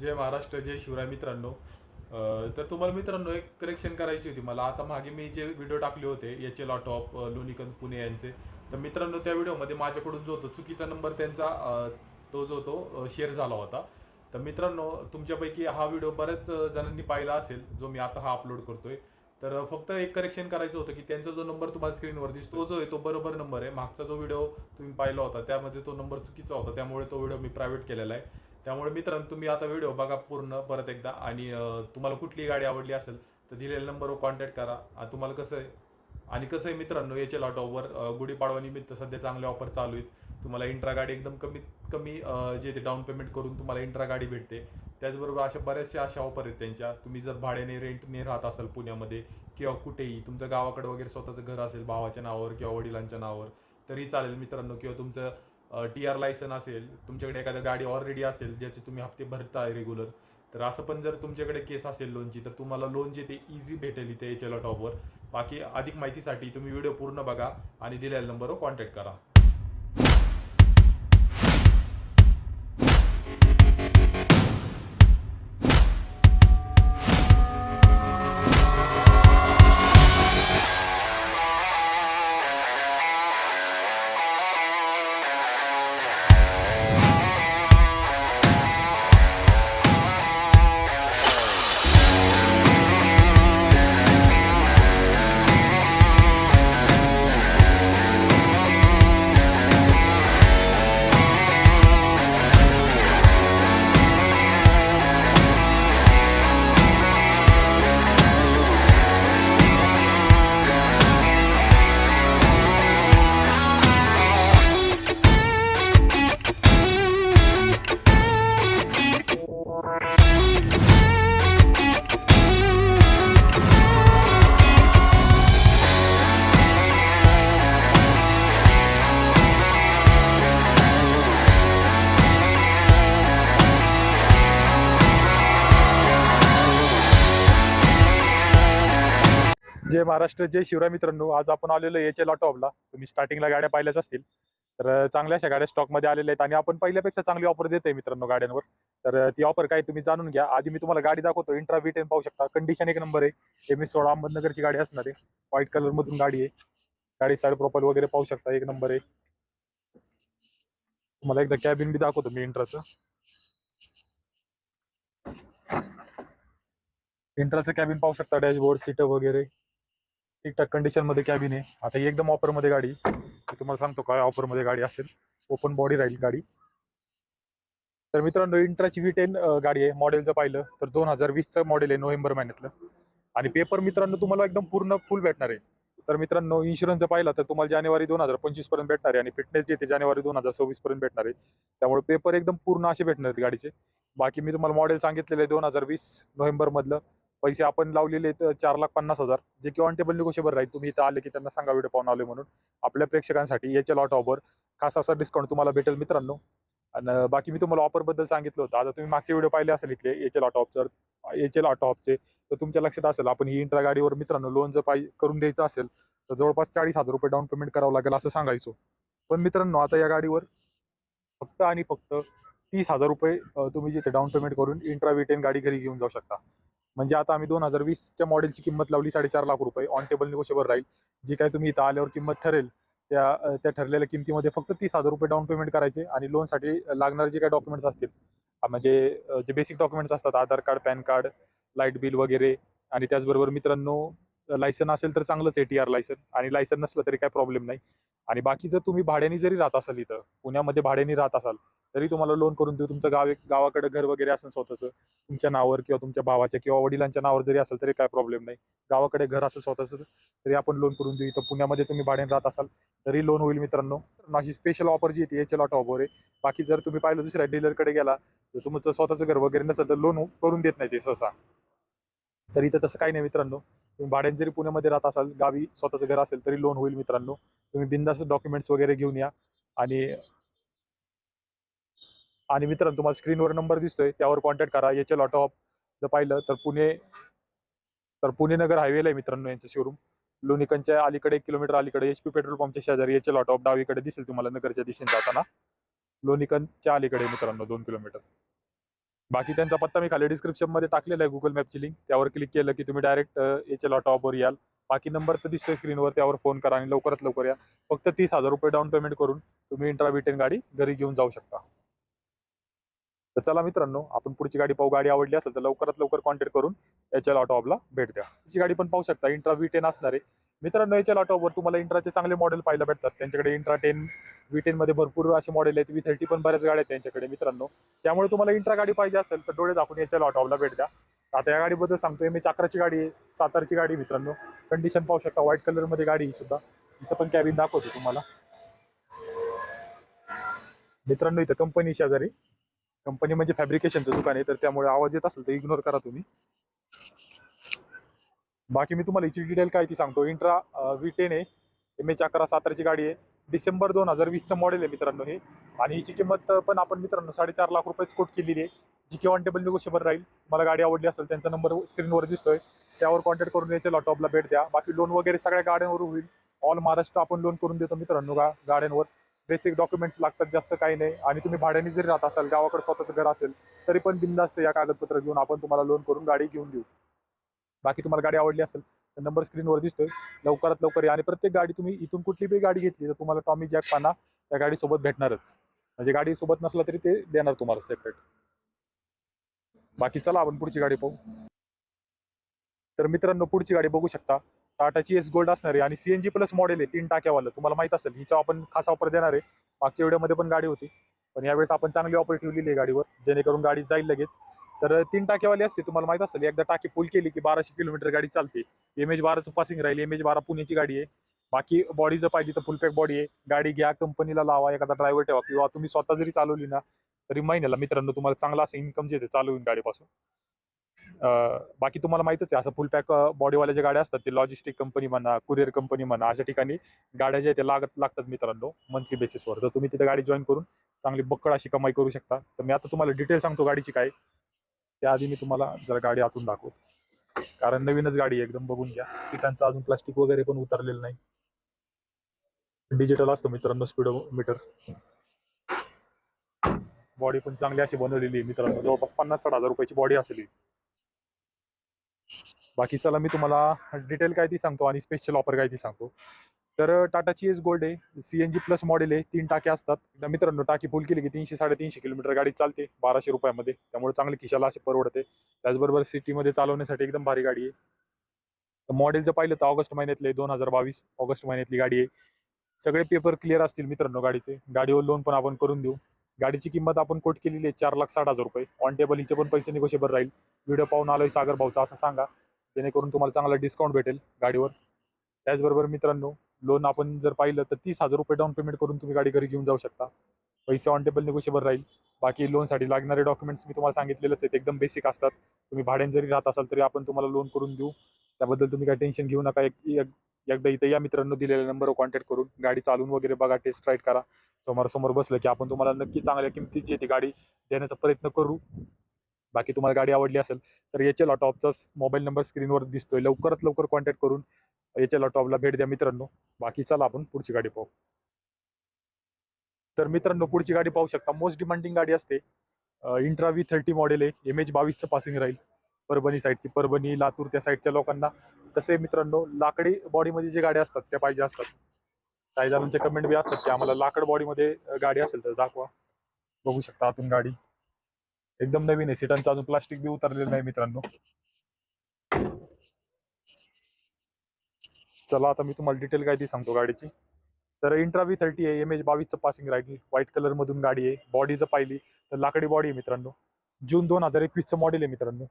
जय महाराष्ट्र जय शिवराय मित्रांनो. तर तुम्हाला मित्रांनो एक करेक्शन करायची होती मला. आता मागे मी जे व्हिडिओ टाकले होते H L of Lonikand Pune यांचे. तर मित्रांनो त्या व्हिडिओमध्ये माझ्याकडून जो होतो चुकीचा नंबर त्यांचा तो जो तो शेअर झाला होता. तर मित्रांनो तुमच्यापैकी हा व्हिडिओ बऱ्याच जणांनी पाहिला असेल जो मी आता हा अपलोड करतोय. तर फक्त एक करेक्शन करायचं होतं की त्यांचा जो नंबर तुम्हाला स्क्रीनवर दिसतो तो जो आहे तो बरोबर नंबर आहे. मागचा जो व्हिडिओ तुम्ही पाहिला होता त्यामध्ये तो नंबर चुकीचा होता त्यामुळे तो व्हिडिओ मी प्रायव्हेट केलेला आहे. त्यामुळे मित्रांनो तुम्ही आता व्हिडिओ बघा पूर्ण परत एकदा. आणि तुम्हाला कुठली गाडी आवडली असेल तर दिलेल्या नंबरवर कॉन्टॅक्ट करा. आणि तुम्हाला कसं आहे? आणि कसं आहे मित्रांनो याचे लॉट ऑटोवर गुढीपाडवानिमित्त सध्या चांगले ऑफर चालू आहेत. तुम्हाला इंट्रा गाडी एकदम कमीत कमी जे ते डाऊन पेमेंट करून तुम्हाला इंट्रा गाडी भेटते. त्याचबरोबर अशा बऱ्याचशा अशा ऑफर आहेत त्यांच्या. तुम्ही जर भाड्याने रेंटने राहत असाल पुण्यामध्ये किंवा कुठेही तुमचं गावाकडे वगैरे स्वतःचं घर असेल भावाच्या नावावर किंवा वडिलांच्या नावावर तरी चालेल मित्रांनो. किंवा तुमचं टी आर लायसन असेल तुमच्याकडे एखादं गाडी ऑलरेडी असेल ज्याचे तुम्ही हप्ते भरताय रेग्युलर तर असं पण जर तुमच्याकडे केस असेल लोनची तर तुम्हाला लोन जे ते इझी भेटेल इथे एच एल टॉपवर बाकी अधिक माहितीसाठी तुम्ही व्हिडिओ पूर्ण बघा आणि दिलेल्या नंबरवर कॉन्टॅक्ट करा. जय महाराष्ट्र जय शिवराय मित्रांनो आज आपण आलेलो याचे एल ऑटोला तुम्ही स्टार्टिंगला गाड्या पाहिल्याच असतील. तर चांगल्या अशा गाड्या स्टॉकमध्ये आलेल्या आहेत आणि आपण पहिल्यापेक्षा चांगली ऑफर देते मित्रांनो गाड्यांवर. तर ती ऑफर काय तुम्ही जाणून घ्या. आधी मी तुम्हाला गाडी दाखवतो. इंट्रा व्ही टेन पाहू शकता. कंडिशन एक नंबर आहे. एम एस सोळा अहमदनगरची गाडी असणार आहे. व्हाईट कलर मधून गाडी आहे. गाडी साईड प्रोफाईल वगैरे पाहू शकता. एक नंबर आहे. तुम्हाला एकदा कॅबिन बी दाखवतो मी इंट्राचं इंट्राचं कॅबिन पाहू शकता. डॅशबोर्ड सीट वगैरे. ठीकठाक कंडिशनमध्ये कॅबिन आहे. आता ही एकदम ऑफरमध्ये गाडी. मी तुम्हाला सांगतो काय ऑफरमध्ये गाडी असेल. ओपन बॉडी राहील गाडी. तर मित्रांनो इंट्राची व्ही टेन गाडी आहे. मॉडेलचं पाहिलं तर दोन हजार वीसचं मॉडेल आहे नोव्हेंबर महिन्यातलं. आणि पेपर मित्रांनो तुम्हाला एकदम पूर्ण फुल भेटणार आहे. तर मित्रांनो इन्शुरन्स पाहिला तर तुम्हाला जानेवारी दोन हजार पंचवीसपर्यंत भेटणार आहे आणि फिटनेस जे ते जानेवारी दोन हजार सव्वीस पर्यंत भेटणार आहे. त्यामुळे पेपर एकदम पूर्ण असे भेटणार आहेत गाडीचे. बाकी मी तुम्हाला मॉडेल सांगितलेलं आहे दोन हजार वीस नोव्हेंबर मधलं. पैसे आपण लावलेले आहेत चार लाख पन्नास हजार जे की ऑन टेबल निगोशिएबल राहील. तुम्ही इथं आले की त्यांना सांगा व्हिडिओ पाहून आले म्हणून. आपल्या प्रेक्षकांसाठी याच्या लॉट ऑफर खास असा डिस्काउंट तुम्हाला भेटेल मित्रांनो. आणि बाकी मी तुम्हाला ऑफरबद्दल सांगितलं होतं. आता तुम्ही मागचे व्हिडिओ पाहिले असेल इथले एच एल ऑटो ऑफ जर एच एल ऑटो ऑफचे तर तुमच्या लक्षात असेल आपण ही इंट्रा गाडीवर मित्रांनो लोन जर पाय करून द्यायचं असेल तर जवळपास चाळीस हजार रुपये डाऊन पेमेंट करावं लागेल असं सांगायचो. पण मित्रांनो आता या गाडीवर फक्त आणि फक्त तीस हजार रुपये तुम्ही जिथे डाऊन पेमेंट करून इंट्रा विटेन गाडी घरी घेऊन जाऊ शकता. म्हणजे आता आम्ही दोन हजार वीसच्या मॉडेलची किंमत लावली साडेचार लाख रुपये. ऑन टेबल निगोशिएबल राहील. जी काय तुम्ही इथं आल्यावर किंमत ठरेल त्या त्या ठरलेल्या किमतीमध्ये फक्त तीस हजार रुपये डाऊन पेमेंट करायचे आणि लोनसाठी लागणारे जे काही डॉक्युमेंट्स असतील म्हणजे जे बेसिक डॉक्युमेंट्स असतात Aadhaar card pan card light bill वगैरे आणि त्याचबरोबर मित्रांनो लायसन असेल तर चांगलंच ए टी आर लायसन आणि लायसन नसलं तरी काय प्रॉब्लेम नाही. आणि बाकी जर तुम्ही भाड्याने जरी राहत असाल इथं पुण्यामध्ये भाड्याने राहत असाल तरी तुम्हाला लोन करून देऊ. तुमचं गाव गावाकडे घर वगैरे असेल स्वतःचं तुमच्या नावावर किंवा तुमच्या भावाच्या किंवा वडिलांच्या नावावर जरी असेल तरी काय प्रॉब्लेम नाही. गावाकडे घर असेल स्वतःचं तरी आपण लोन करून देऊ. इथं पुण्यामध्ये तुम्ही भाड्याने राहत असाल तरी लोन होईल मित्रांनो. अशी स्पेशल ऑफर जी येते याच्या लॉट ऑफर आहे. बाकी जर तुम्ही पाहिलं दुसऱ्या डीलरकडे गेला तर तुमचं स्वतःचं घर वगैरे नसेल तर लोन करून देत नाही ते सहसा. तर इथं तसं काही नाही मित्रांनो. तुम्ही भाड्याने जरी पुण्यामध्ये राहत असाल गावी स्वतःचं घर असेल तरी लोन होईल मित्रांनो. तुम्ही बिंदास डॉक्युमेंट्स वगैरे घेऊन या. आणि आणि मित्रांनो तुम्हाला स्क्रीनवर नंबर दिसतोय त्यावर कॉन्टॅक्ट करा. याच्या लॉट ऑफ जर पाहिलं तर पुणे तर पुणे नगर हायवेला आहे मित्रांनो यांचं शोरूम लोणिकनच्या अलीकडे एक किलोमीटर अलीकडे एच पी पेट्रोल पंपच्या शेजारी याचे लॉट ऑफ डावीकडे दिसेल तुम्हाला नगरच्या दिशेने जाताना. लोणिकनच्या अलीकडे मित्रांनो दोन किलोमीटर बाकी त्यांचा पत्ता मी खाली डिस्क्रिप्शनमध्ये टाकलेला आहे गुगल मॅपची लिंक त्यावर क्लिक केलं की तुम्ही डायरेक्ट याच्या लॉट ऑफवर याल. बाकी नंबर तर दिसतोय स्क्रीनवर त्यावर फोन करा आणि लवकरात लवकर या. फक्त तीस हजार रुपये डाऊन पेमेंट करून तुम्ही इंट्रा गाडी घरी घेऊन जाऊ शकता. तर चला मित्रांनो आपण पुढची गाडी पाहू. गाडी आवडली असेल तर लवकरात लवकर कॉन्टॅक्ट करून एच एल ऑटोबला भेट द्या. तुमची गाडी पण पाहू शकता. इंट्रा व्ही टेन असणार आहे. मित्रांनो एच एल ऑटोवर तुम्हाला इंट्राचे चांगले मॉडेल पाहायला भेटतात. त्यांच्याकडे इंट्रा टेन व्ही टेन मध्ये भरपूर असे मॉडेल आहेत. व्ही थर्टी पण बऱ्याच गाड्या आहेत त्यांच्याकडे मित्रांनो. त्यामुळे तुम्हाला इंट्रा गाडी पाहिजे असेल तर डोळे दाखवून एच एल ऑटोबला भेट द्या. आता या गाडीबद्दल सांगतोय. मी चाकराची गाडी आहे. सातारची गाडी मित्रांनो. कंडिशन पाहू शकता. व्हाईट कलरमध्ये गाडी आहे सुद्धा. तिचं पण कॅबिन दाखवतो तुम्हाला. मित्रांनो इथं कंपनी शेजारी कंपनी म्हणजे फॅब्रिकेशनचं दुकान आहे तर त्यामुळे आवाज येत असेल तर इग्नोर करा तुम्ही. बाकी मी तुम्हाला याची डिटेल काय ती सांगतो. इंट्रा व्ही टेन आहे. एम एच अकरा सातारची गाडी आहे. डिसेंबर दोन हजार वीसचं मॉडेल आहे मित्रांनो हे. आणि हिची किंमत पण आपण मित्रांनो साडेचार लाख रुपयेच कोट केलेली आहे. जी की ऑन टेबल निगोशिएबल राहील मला गाडी आवडली असेल त्यांचा नंबर स्क्रीनवर दिसतोय. त्यावर कॉन्टॅक्ट करून याच्या लॉटॉपला भेट द्या. बाकी लोन वगैरे सगळ्या गाड्यांवर होईल. ऑल महाराष्ट्र आपण लोन करून देतो मित्रांनो गा गाड्यांवर. बेसिक डॉक्युमेंट्स लागतात जास्त काही नाही. आणि तुम्ही भाड्याने जरी राहत असाल गावाकडे स्वतःचं घर असेल तरी पण बिंदास्त या कागदपत्र घेऊन आपण तुम्हाला लोन करून गाडी घेऊन देऊ. बाकी तुम्हाला गाडी आवडली असेल तर नंबर स्क्रीनवर दिसतोय. लवकरात लवकर या. आणि प्रत्येक गाडी तुम्ही इथून कुठली बी गाडी घेतली तर तुम्हाला टॉमी जॅक पाना त्या गाडीसोबत भेटणारच. म्हणजे गाडी सोबत नसला तरी ते देणार तुम्हाला सेपरेट बाकी चला आपण पुढची गाडी पाहू. तर मित्रांनो पुढची गाडी बघू शकता. टाटाची एस गोल्ड असणार आहे आणि सीएनजी प्लस मॉडेल आहे तीन टाक्यावालं. तुम्हाला माहीत असेल हिचा आपण खास ऑफर देणार आहे. मागच्या व्हिडिओमध्ये पण गाडी होती. पण यावेळेस आपण चांगली ऑफर ठेवलेली आहे गाडीवर जेणेकरून गाडी जाईल लगेच. तर तीन टाक्यावाली असते तुम्हाला माहीत असेल एकदा टाकी फुल केली की बाराशे किलोमीटर गाडी चालते. एम एच बाराचं पासिंग राहील एम एच बारा पुण्याची गाडी आहे. बाकी बॉडी जर पाहिली तर फुल पॅक बॉडी आहे. गाडी घ्या कंपनीला लावा एखादा ड्रायव्हर ठेवा किंवा तुम्ही स्वतः जरी चालवली ना तरी महिन्याला मित्रांनो तुम्हाला चांगला असं इन्कम जे चालू होईल गाडीपासून. बाकी तुम्हाला माहितच आहे असं फुल पॅक बॉडीवाल्या ज्या गाड्या असतात ते लॉजिस्टिक कंपनी म्हणा कुरिअर कंपनी म्हणा अशा ठिकाणी गाड्या ज्या आहेत त्या लागत लागतात मित्रांनो मंथली बेसिसवर तर तुम्ही तिथे गाडी जॉईन करून चांगली बक्कड अशी कमाई करू शकता. तर मी आता तुम्हाला डिटेल सांगतो गाडीची काय. त्याआधी मी तुम्हाला जरा गाडी आतून दाखवतो. कारण नवीनच गाडी आहे, एकदम बघून घ्या. सीटांचं अजून प्लास्टिक वगैरे पण उतरलेलं नाही. डिजिटल असतं मित्रांनो स्पीडो मीटर बॉडी पण चांगली अशी बनवलेली आहे मित्रांनो. जवळपास पन्नास साठ हजार रुपयाची बॉडी असेल. ही. बाकी चला मी तुम्हाला डिटेल काय ती सांगतो आणि स्पेशल ऑफर काय ती सांगतो. तर टाटाची एस गोल्ड आहे सीएनजी प्लस मॉडेल आहे तीन टाके असतात. एकदा मित्रांनो टाकी फुल केली की तीनशे साडेतीनशे किलोमीटर गाडी चालते बाराशे रुपयामध्ये. त्यामुळे चांगली खिशाला असे परवडते. त्याचबरोबर सिटीमध्ये चालवण्यासाठी एकदम भारी गाडी आहे. तर मॉडेल जर पाहिलं तर ऑगस्ट महिन्यातले दोन हजार बावीस ऑगस्ट महिन्यातली गाडी आहे. सगळे पेपर क्लिअर असतील मित्रांनो गाडीचे. गाडीवर लोन पण आपण करून देऊ. गाडीची किंमत आपण कोट केलेली आहे चार लाख साठ हजार रुपये. ऑन टेबल हिचे पण पैसे निगोशिएबल राहील. व्हिडिओ पाहून आलोय सागर भाऊचा असं सांगा. जेणेकरून तुम्हाला चांगला डिस्काउंट भेटेल गाडीवर. त्याचबरोबर मित्रांनो लोन आपण जर पाहिलं तर तीस हजार रुपये डाऊन पेमेंट करून तुम्ही गाडी घरी घेऊन जाऊ शकता. पैसे ऑन टेबल निगोशिएबल राहील. बाकी लोनसाठी लागणारे डॉक्युमेंट्स मी तुम्हाला सांगितलेलंच आहेत. एकदम बेसिक असतात. तुम्ही भाड्याने जरी राहत असाल तरी आपण तुम्हाला लोन करून देऊ. त्याबद्दल तुम्ही काही टेन्शन घेऊ नका. एक एकदा इथं या मित्रांनो दिलेल्या नंबरवर कॉन्टॅक्ट करून गाडी चालून वगैरे बघा टेस्ट राईड करा. समोरासमोर बसलं की आपण तुम्हाला नक्की चांगल्या किमतीची ती गाडी देण्याचा प्रयत्न करू. बाकी तुम्हाला गाडी आवडली असेल तर याच्या लॉटॉपचा मोबाईल नंबर स्क्रीनवर दिसतोय. लवकरात लवकर कॉन्टॅक्ट करून याच्या लॉटॉपला भेट द्या मित्रांनो. बाकी चला आपण पुढची गाडी पाहू. तर मित्रांनो पुढची गाडी पाहू शकता. मोस्ट डिमांडिंग गाडी असते. इंट्रा व्ही थर्टी मॉडेल आहे. एम एच बावीसचं पासिंग राहील. परभणी साईडची परभणी लातूर त्या साईडच्या लोकांना. तसे मित्रांनो लाकडी बॉडीमध्ये जे गाड्या असतात त्या पाहिजे असतात. काही जणांचे कमेंट बी असतात की आम्हाला लाकड बॉडीमध्ये गाडी असेल तर दाखवा. बघू शकता आतून गाडी. एकदम नवीन आहे. सीटांचं अजून प्लास्टिक बी उतरलेलं नाही मित्रांनो. चला आता मी तुम्हाला डिटेल काय ती सांगतो गाडीची. तर इंट्रा व्ही थर्टी आहे. एम एच बावीसचं पासिंग राहील व्हाईट कलर मधून गाडी आहे. बॉडी जर पाहिली तर लाकडी बॉडी आहे मित्रांनो. जून दोन हजार एकवीसचं मॉडेल आहे मित्रांनो.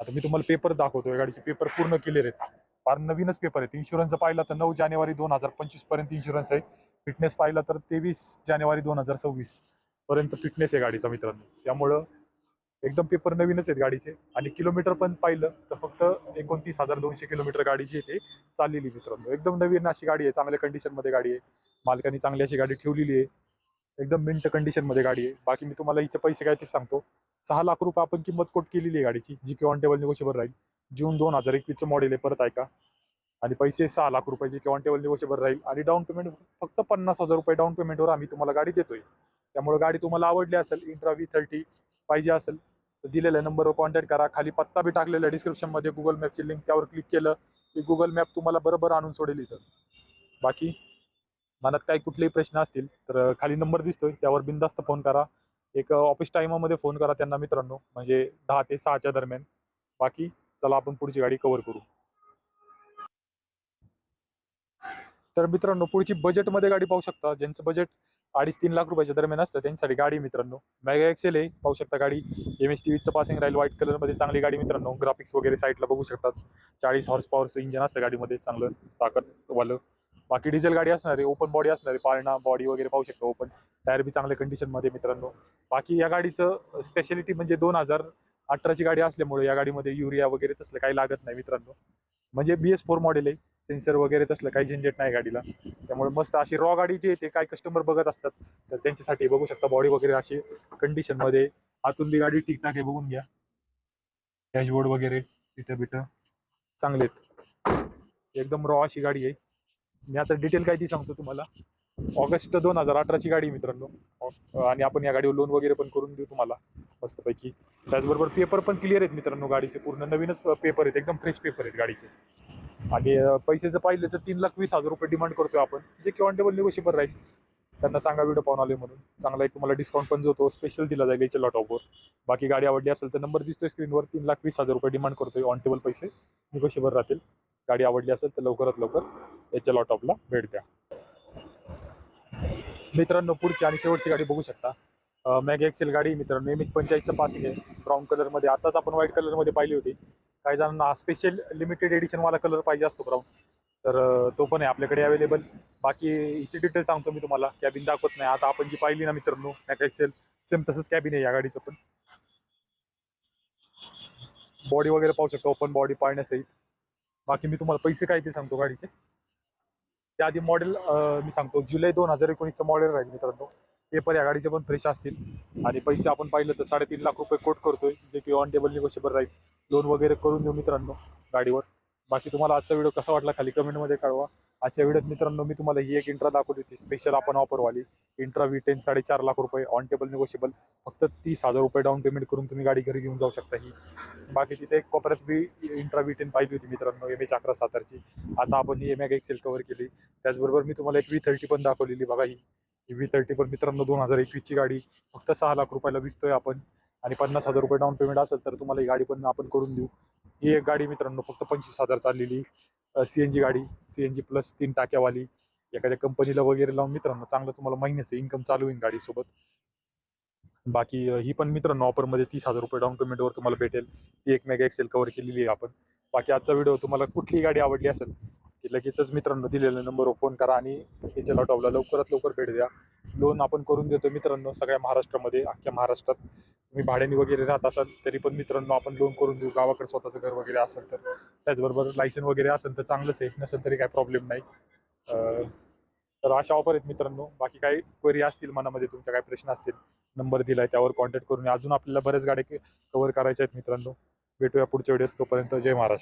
आता मी तुम्हाला पेपर दाखवतोय. गाडीचे पेपर पूर्ण क्लिअर आहेत. फार नवीनच पेपर आहेत. इन्शुरन्स पाहिला तर नऊ जानेवारी दोन हजार पंचवीसपर्यंत इन्शुरन्स आहे. फिटनेस पाहिला तर तेवीस जानेवारी दोन हजार सव्वीस पर्यंत फिटनेस आहे गाडीचा मित्रांनो. त्यामुळं एकदम पेपर नवीनच आहेत गाडीचे. आणि किलोमीटर पण पाहिलं तर फक्त एकोणतीस हजार दोनशे किलोमीटर गाडीची आहे ते चाललेली मित्रांनो. एकदम नवीन अशी गाडी आहे. चांगल्या कंडिशनमध्ये गाडी आहे. मालकाने चांगली अशी गाडी ठेवलेली आहे. एकदम मिंट कंडिशनमध्ये गाडी आहे. बाकी मी तुम्हाला हिचे पैसे काय ते सांगतो. सहा लाख रुपये आपण किंमत कोट केलेली आहे गाडीची. जी की ऑन टेबल निगोशिएबल राहील. जून दोन हजार एकवीसचं मॉडेल आहे परत ऐका आणि पैसे सहा लाख रुपयाचे किंवा टेबल निगोशिएबल राहील. आणि डाऊन पेमेंट फक्त पन्नास हजार रुपये डाऊन पेमेंटवर आम्ही तुम्हाला गाडी देतोय. त्यामुळे गाडी तुम्हाला आवडली असेल इंट्रा व्ही थर्टी पाहिजे असेल तर दिलेल्या नंबरवर कॉन्टॅक्ट करा. खाली पत्ता बी टाकलेला डिस्क्रिप्शनमध्ये गुगल मॅपची लिंक त्यावर क्लिक केलं की गुगल मॅप तुम्हाला बरोबर आणून सोडेल इथं. बाकी मनात काही कुठलेही प्रश्न असतील तर खाली नंबर दिसतोय त्यावर बिंदास्त फोन करा. एक ऑफिस टाईमामध्ये फोन करा त्यांना मित्रांनो म्हणजे दहा ते सहाच्या दरम्यान. बाकी चला आपण पुढची गाडी कव्हर करू. तर मित्रांनो पुढची बजेटमध्ये गाडी पाहू शकता. ज्यांचं बजेट अडीच तीन लाख रुपयाच्या दरम्यान असतं त्यांच्यासाठी गाडी मित्रांनो. मॅगा एक्सेल आहे पाहू शकता गाडी. एम एस टी व्हीचं पासिंग राहील व्हाईट कलरमध्ये चांगली गाडी मित्रांनो. ग्राफिक्स वगैरे साईडला बघू शकतात. चाळीस हॉर्स पॉवरचं इंजन असतं गाडीमध्ये चांगलं ताकदवालं. बाकी डिझेल गाडी असणार आहे ओपन बॉडी असणार आहे. पाळणा बॉडी वगैरे पाहू शकता ओपन टायर बी चांगल्या कंडिशनमध्ये मित्रांनो. बाकी या गाडीचं स्पेशालिटी म्हणजे दोन हजार अठराची गाडी असल्यामुळे या गाडीमध्ये युरिया वगैरे तसलं काही लागत नाही मित्रांनो. म्हणजे बी एस फोर मॉडेल आहे सेन्सर वगैरे तसलं काही झंझट नाही गाडीला. त्यामुळे मस्त अशी रॉ गाडी जी येते काही कस्टमर बघत असतात तर त्यांच्यासाठी बघू शकता बॉडी वगैरे अशी कंडिशनमध्ये आतून बी गाडी ठीकठाक आहे बघून घ्या. डॅशबोर्ड वगैरे सीटर बिटर चांगले आहेत. एकदम रॉ अशी गाडी आहे. मी आता डिटेल काय ती सांगतो तुम्हाला. ऑगस्ट दोन हजार अठराची गाडी आहे मित्रांनो. आणि आपण या गाडीवर लोन वगैरे पण करून देऊ तुम्हाला. मस्तपैकी. त्याचबरोबर पेपर पण क्लिअर आहेत मित्रांनो गाडीचे. पूर्ण नवीनच पेपर आहेत. एकदम फ्रेश पेपर आहेत गाडीचे. आणि अं, पैसे जर पाहिले तर तीन लाख वीस हजार रुपये डिमांड करतोय आपण. जे किंवा टेबल निगोशिबल राहील. त्यांना सांगा व्हिडिओ पाहून आले म्हणून. चांगला एक तुम्हाला डिस्काउंट पण जो तो स्पेशल दिला जाईल याच्या लॉट बाकी गाडी आवडली असेल तर नंबर दिसतोय स्क्रीनवर तीन लाख वीस हजार रुपये डिमांड करतोय. ऑन टेबल पैसे. निगोशिबल राहतील. गाडी आवडली असेल तर लवकरात लवकर याच्या लॉट ऑफला भेट द्या. मित्रांनो पुढची आणि शेवटची गाडी बघू शकता. मॅग एक्सेल गाडी मित्रांनो एम एच पंचायतचं पासिंग आहे. ब्राऊन कलरमध्ये आताच आपण व्हाईट कलरमध्ये पाहिली होती. काही जणांना स्पेशल लिमिटेड एडिशनवाला कलर पाहिजे असतो ब्राऊन तर तो पण आहे आपल्याकडे अवेलेबल बाकी हिची डिटेल सांगतो मी तुम्हाला. कॅबिन दाखवत नाही. आता आपण जी पाहिली ना मित्रांनो मॅक एक्सेल सेम तसंच कॅबिन आहे या गाडीचं पण. बॉडी वगैरे पाहू शकतो. ओपन बॉडी पाळण्यासहित बाकी मी तुम्हाला पैसे काय ते सांगतो गाडीचे. त्याआधी मॉडेल मी सांगतो जुलै दोन हजार एकोणीसचं मॉडेल राहील मित्रांनो. पेपर या गाडीचे पण फ्रेश असतील. आणि पैसे आपण पाहिलं तर साडेतीन लाख रुपये कोट करतोय जे की ऑन टेबल निगोशिएबल राहील. लोन वगैरे करून देऊ मित्रांनो गाडीवर. बाकी तुम्हाला आजचा व्हिडिओ कसा वाटला खाली कमेंटमध्ये कळवा. आजच्या व्हिडिओत मित्रांनो मी तुम्हाला ही एक इंट्रा दाखवली होती. स्पेशल आपण ऑफरवाली इंट्रा व्ही टेन साडेचार लाख रुपये ऑन टेबल निगोशिएबल फक्त तीस हजार रुपये डाऊन पेमेंट करून तुम्ही गाडी घरी घेऊन जाऊ शकता ही. बाकी तिथे एक कोपऱ्यात बी इंट्रा व्ही टेन पाहिली होती मित्रांनो एम एच अकरा सातारची. आता आपण ही एम एग एक्सेल कव्हर केली. त्याचबरोबर मी तुम्हाला एक व्ही थर्टी पण दाखवलेली बघा ही. व्ही थर्टी पण मित्रांनो दोन हजार एकवीसची गाडी. फक्त सहा लाख रुपयाला विकतोय आपण. आणि पन्नास हजार रुपये डाऊन पेमेंट असेल तर तुम्हाला ही गाडी पण आपण करून देऊ. ही एक गाडी मित्रांनो फक्त पंचवीस हजार चाललेली. सी एन जी गाडी सी एन जी प्लस तीन टाक्यावाली एखाद्या कंपनीला वगैरे लावून मित्रांनो चांगलं तुम्हाला महिन्याचं इन्कम चालू होईल गाडीसोबत. बाकी ही पण मित्रांनो ऑफरमध्ये तीस हजार रुपये डाऊन पेमेंटवर तुम्हाला भेटेल. ती एक मेगा एक्सेल कव्हर केलेली आहे आपण. बाकी आजचा व्हिडिओ तुम्हाला कुठली गाडी आवडली असेल की लगेचच मित्रांनो दिलेल्या नंबरवर फोन करा आणि याच्या लॉटॉपला लवकरात लवकर भेट द्या. लोन आपण करून देतो मित्रांनो सगळ्या महाराष्ट्रामध्ये अख्ख्या महाराष्ट्रात. तुम्ही भाड्याने वगैरे राहत असाल तरी पण मित्रांनो आपण लोन करून देऊ. गावाकडे स्वतःचं घर वगैरे असेल तर. त्याचबरोबर लायसन वगैरे असेल तर चांगलंच आहे. नसेल तरी काही प्रॉब्लेम नाही. तर अशा ऑफर आहेत मित्रांनो. बाकी काही क्वेरी असतील मनामध्ये तुमच्या काही प्रश्न असतील नंबर दिलाय त्यावर कॉन्टॅक्ट करून अजून आपल्याला बऱ्याच गाड्या कव्हर करायच्या आहेत मित्रांनो. भेटूया पुढच्या व्हिडिओत तोपर्यंत जय महाराष्ट्र.